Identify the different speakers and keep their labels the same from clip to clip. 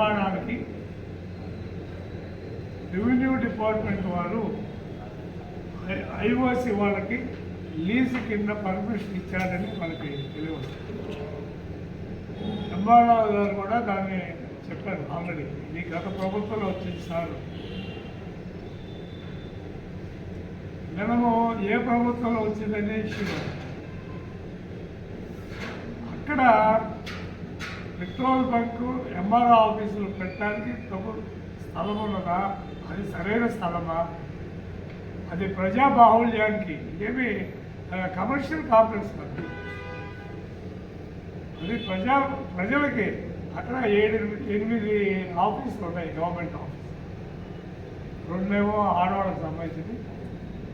Speaker 1: నిర్మాణానికి revenue department వారు IOC వాళ్ళకి లీజు కింద పర్మిషన్ ఇచ్చారని మనకి తెలియదు ఎంఆర్ఆర్ గారు కూడా దాన్ని చెప్పారు ఆల్రెడీ. ఇది గత ప్రభుత్వంలో వచ్చింది సార్. మనము ఏ ప్రభుత్వంలో వచ్చిందనే ఇష్యూ అక్కడ పెట్రోల్ బంక్ ఎంఆర్ఓ ఆఫీసులు పెట్టడానికి తగు స్థలం ఉన్నదా? అది సరైన స్థలమా? అది ప్రజా బాహుళ్యానికి ఏమి కమర్షియల్ కాంప్లెక్స్ కాదు అది ప్రజా ప్రజలకి అక్కడ ఏడు ఎనిమిది ఆఫీసులు ఉన్నాయి గవర్నమెంట్ ఆఫీస్. రెండేమో ఆడవాళ్ళకి సంబంధించింది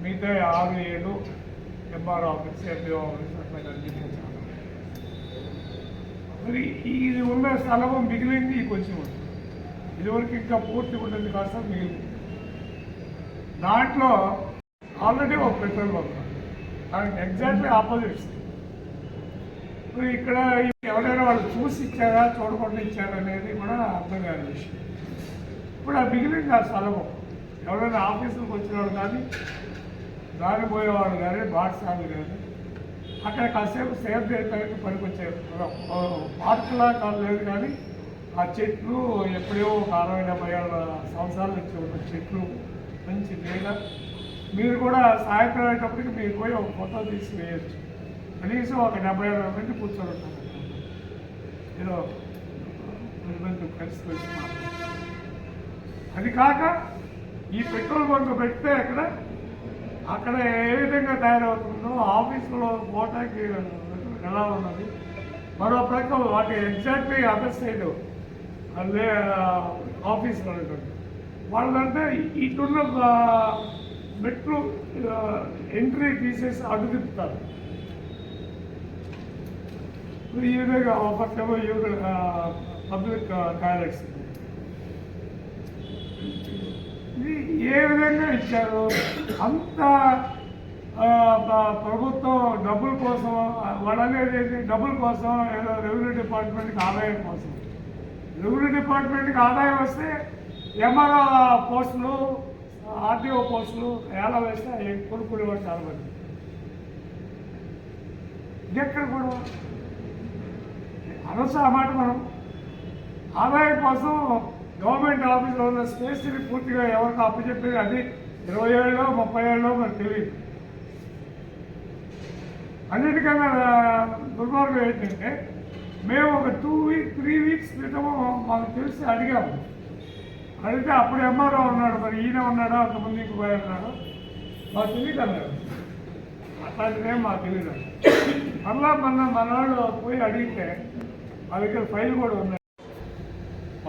Speaker 1: మిగతా ఆరు ఏడు ఎంఆర్ ఆఫీస్ ఎంపీఓ ఆఫీస్ అట్లా కనిపించారు మరి ఇది ఉన్న స్థలము మిగిలింది కొంచెం. ఉంది ఇదివరకు ఇంకా పూర్తి ఉండేది కాస్త మిగిలింది. దాంట్లో ఆల్రెడీ ఒక పెట్రోల్ బంక్ దానికి ఎగ్జాక్ట్లీ ఆపోజిట్స్ ఇప్పుడు ఇక్కడ ఎవరైనా వాళ్ళు చూసి ఇచ్చారా చూడకుండా ఇచ్చారా అనేది కూడా అర్థం కాని విషయం. ఇప్పుడు ఆ మిగిలింది ఆ స్థలము. ఎవరైనా ఆఫీసులకు వచ్చిన వాళ్ళు కానీ దారిపోయేవాళ్ళు కానీ బాటసార్లు కానీ అక్కడ కాసేపు సేవ్ చేయడానికి పనికొచ్చే పార్కులా కాదు లేదు కానీ ఆ చెట్లు ఎప్పుడో ఒక అరవై డెబ్బై ఏళ్ళ సంవత్సరాల నుంచి ఉన్న చెట్లు మంచి నీడ మీరు కూడా సాయంత్రం అయ్యేటప్పటికి మీరు పోయి ఒక ఫోటో తీసి వేయచ్చు. కనీసం ఒక డెబ్బై ఏళ్ళ మంది కూర్చొని ఉంటారు. ఏదో మంది కలిసి అది కాక ఈ పెట్రోల్ బంక్ పెడితే అక్కడ అక్కడ ఏ విధంగా తయారవుతుందో ఆఫీసులో కోటకి ఎలా ఉన్నది మరో ప్రక్క వాటి ఎగ్జాక్ట్లీ అదర్ సైడ్ లే ఆఫీసులో ఉంటుంది వాళ్ళంటే ఇటున్న మెట్లు ఎంట్రీ తీసేసి అడుగుతారు తిప్పుతారు. ఈ విధంగా ఒక ఈ పబ్లిక్ టాయిలెట్స్. ఏ విధంగా ఇచ్చారు అంత ప్రభుత్వం డబ్బుల కోసం వాళ్ళు అనేది ఏంటి? డబ్బుల కోసం ఏదో రెవెన్యూ డిపార్ట్మెంట్కి ఆదాయం కోసం. రెవెన్యూ డిపార్ట్మెంట్కి ఆదాయం వస్తే ఎంఆర్ఓ పోస్టులు ఆర్టీఓ పోస్టులు ఎలా వేస్తే అవి కొనుక్కునేవాడు చాలా మంది ఎక్కడ కూడా అనవసరం మాట మనం. ఆదాయం కోసం గవర్నమెంట్ ఆఫీస్లో ఉన్న స్పేస్ని పూర్తిగా ఎవరికి అప్పచెప్పేది అది ఇరవై ఏళ్ళలో ముప్పై ఏళ్ళలో మనకు తెలియదు. అన్నిటికన్నా దుర్మార్గం ఏంటంటే మేము ఒక టూ వీక్ త్రీ వీక్స్ క్రితము మాకు తెలిసి అడిగాము. అడిగితే అప్పుడు ఎంఆర్ఓ ఉన్నాడు మరి ఈయన ఉన్నాడో అంతమంది ఇంకో పోయి ఉన్నాడో? మాకు తెలియదు అన్నారు. అట్లాంటిదేం మాకు తెలియదు మళ్ళా మన మన వాళ్ళు పోయి అడిగితే వాళ్ళ దగ్గర ఫైల్ కూడా ఉన్నాయి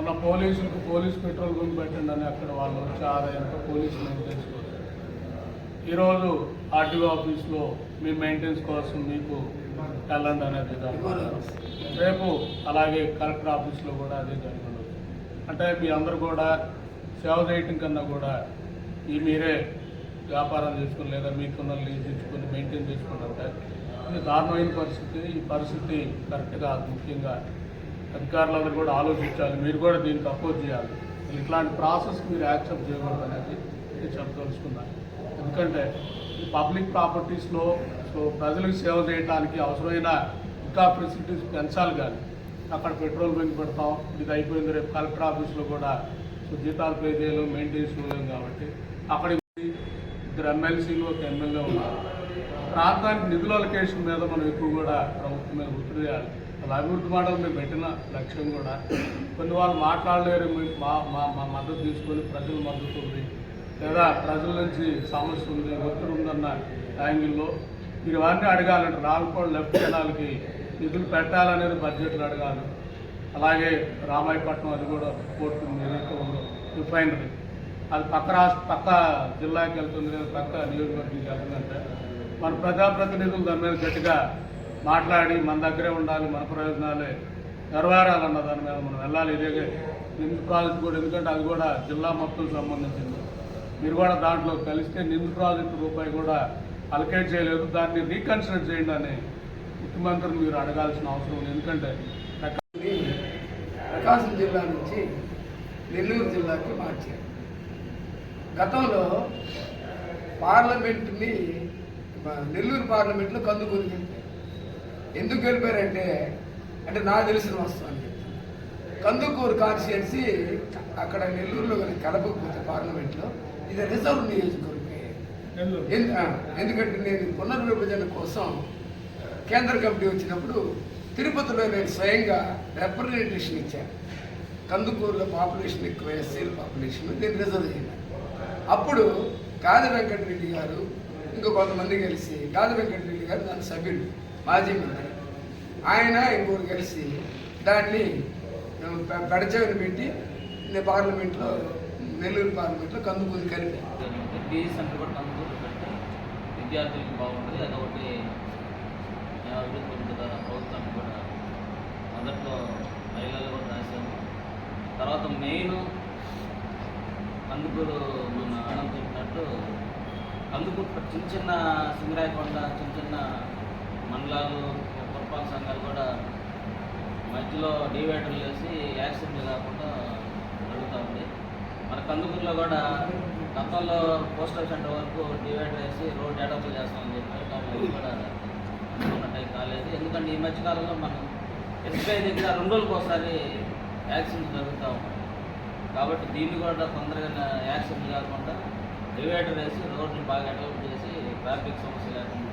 Speaker 2: మొన్న పోలీసులకు పోలీస్ పెట్రోల్ బంక్ పెట్టండి అని అక్కడ వాళ్ళు వచ్చే ఆదాయంతో పోలీసు మెయింటెన్స్ కోసం ఈరోజు ఆర్టీఓ ఆఫీస్లో మీ మెయింటెన్స్ కోసం మీకు వెళ్ళండి అనేది రేపు అలాగే కలెక్టర్ ఆఫీస్లో కూడా అదే జరగదు. అంటే మీ అందరూ కూడా సేవ చేయటం కన్నా కూడా ఈ మీరే వ్యాపారం చేసుకుని లేదా మీకున్న లీజ్ ఇచ్చుకొని మెయింటైన్ చేసుకున్నంటే ఇది దారుణమైన పరిస్థితి. ఈ పరిస్థితి కరెక్ట్గా ముఖ్యంగా అధికారులను కూడా ఆలోచించాలి. మీరు కూడా దీనికి అపోజ్ చేయాలి. ఇట్లాంటి ప్రాసెస్ మీరు యాక్సెప్ట్ చేయకూడదు అనేది నేను చెప్పదలుచుకున్నాను. ఎందుకంటే ఈ పబ్లిక్ ప్రాపర్టీస్లో సో ప్రజలకు సేవ చేయడానికి అవసరమైన ఇంకా ఫెసిలిటీస్ పెంచాలి కానీ అక్కడ పెట్రోల్ బంక్ పెడతాం ఇది అయిపోయింది రేపు కలెక్టర్ ఆఫీస్లో కూడా సో జీతాలు పే చేయలేము మెయింటెనెన్స్ చేయలేము కాబట్టి అక్కడ ఇద్దరు ఎమ్మెల్సీలు ఒక ఎమ్మెల్యే ఉన్నారు. ప్రాంతానికి నిధుల అలొకేషన్ మీద మనం ఎక్కువ కూడా ప్రభుత్వం మీద ఒత్తిడి చేయాలి. అలా అభివృద్ధి మాటలు మేము పెట్టిన లక్ష్యం కూడా. కొన్ని వాళ్ళు మాట్లాడలేరు మా మా మా మద్దతు తీసుకొని ప్రజల మద్దతు ఉంది. లేదా ప్రజల నుంచి సమస్య ఉంది ఒత్తిడి ఉందన్న యాంగిల్లో మీరు ఇవన్నీ అడగాలంటే రాల్కోడ్ లెఫ్ట్ కెనాల్కి నిధులు పెట్టాలనేది బడ్జెట్లు అడగాలి. అలాగే రామాయపట్నం అది కూడా పోర్ట్ ఉంది ఏదైతే ఉందో రిఫైనరీ. అది పక్క రాష్ట్ర పక్క జిల్లాకి వెళ్తుంది లేదా పక్క నియోజకవర్గంకి వెళ్తుందంటే మన ప్రజాప్రతినిధులు దాని మీద గట్టిగా మాట్లాడి మన దగ్గరే ఉండాలి మన ప్రయోజనాలే. నెరవేరాలన్న దాని మీద మనం వెళ్ళాలి. ఇదే నిందు ప్రాజెక్ట్ కూడా ఎందుకంటే అది కూడా జిల్లా మొత్తం సంబంధించింది. మీరు కూడా దాంట్లో కలిస్తే నిందు ప్రాజెక్టు రూపాయి కూడా అలకేట్ చేయలేదు. దాన్ని రీకన్సిడర్ చేయండి అని ముఖ్యమంత్రిని మీరు అడగాల్సిన అవసరం ఉంది. ఎందుకంటే
Speaker 3: ప్రకాశం జిల్లా నుంచి నెల్లూరు జిల్లాకి మార్చారు. గతంలో పార్లమెంట్ని నెల్లూరు పార్లమెంట్లో కందుకూరు చెప్పారు. ఎందుకు గెలిపారంటే అంటే నాకు తెలిసిన వస్తాను కందుకూరు కాన్స్టిట్యున్సీ అక్కడ నెల్లూరులో కలపకపోతే పార్లమెంట్లో ఇది రిజర్వ్ నియోజకవర్గం ఎందుకంటే నేను పునర్విభజన కోసం కేంద్ర కమిటీ వచ్చినప్పుడు తిరుపతిలో నేను స్వయంగా రిప్రజెంటేషన్ ఇచ్చాను. కందుకూరులో పాపులేషన్ ఎక్కువ ఎస్సీల పాపులేషన్ నేను రిజర్వ్ చేయను. అప్పుడు గాది వెంకటరెడ్డి గారు ఇంకో కొంతమంది కలిసి గాది వెంకటరెడ్డి గారు దాని సభ్యుడు మాజీ మంత్రి. ఆయన ఇంకోరు కలిసి దాన్ని పెడచవని పెట్టి నేను పార్లమెంట్లో నెల్లూరు పార్లమెంట్లో కందుకూరి కలిపి.
Speaker 4: టీ సెంటర్ కూడా కందుకూరు పెట్టి విద్యార్థులకు బాగుంటుంది అదొకటి ఆ, అభివృద్ధి ఉంటుంది ప్రభుత్వానికి కూడా మొదట్లో మహిళలు కూడా రాశాము తర్వాత మెయిన్ కందుకూరు మన ఆనంద్ చెప్పినట్టు కందుకూరు చిన్న చిన్న సింగరాయకొండ చిన్న చిన్న మండలాలు పురపాలక సంఘాలు కూడా మధ్యలో డివైడర్లు వేసి యాక్సిడెంట్లు కాకుండా జరుగుతూ ఉంది. మన కందుకూరులో కూడా గతంలో పోస్టల్ సెంటర్ వరకు డివైడర్ వేసి రోడ్ డెవలప్ చేస్తామని చెప్పి కూడా అనుకున్నట్టు కాలేదు. ఎందుకంటే ఈ మధ్యకాలంలో మనం ఎస్బీఐ దగ్గర రెండు రోజులకు ఒకసారి యాక్సిడెంట్ జరుగుతూ ఉంటాయి కాబట్టి దీన్ని కూడా తొందరగా యాక్సిడెంట్ కాకుండా డివైడర్ వేసి రోడ్లు బాగా డెవలప్ చేసి ట్రాఫిక్ సమస్య లేకుండా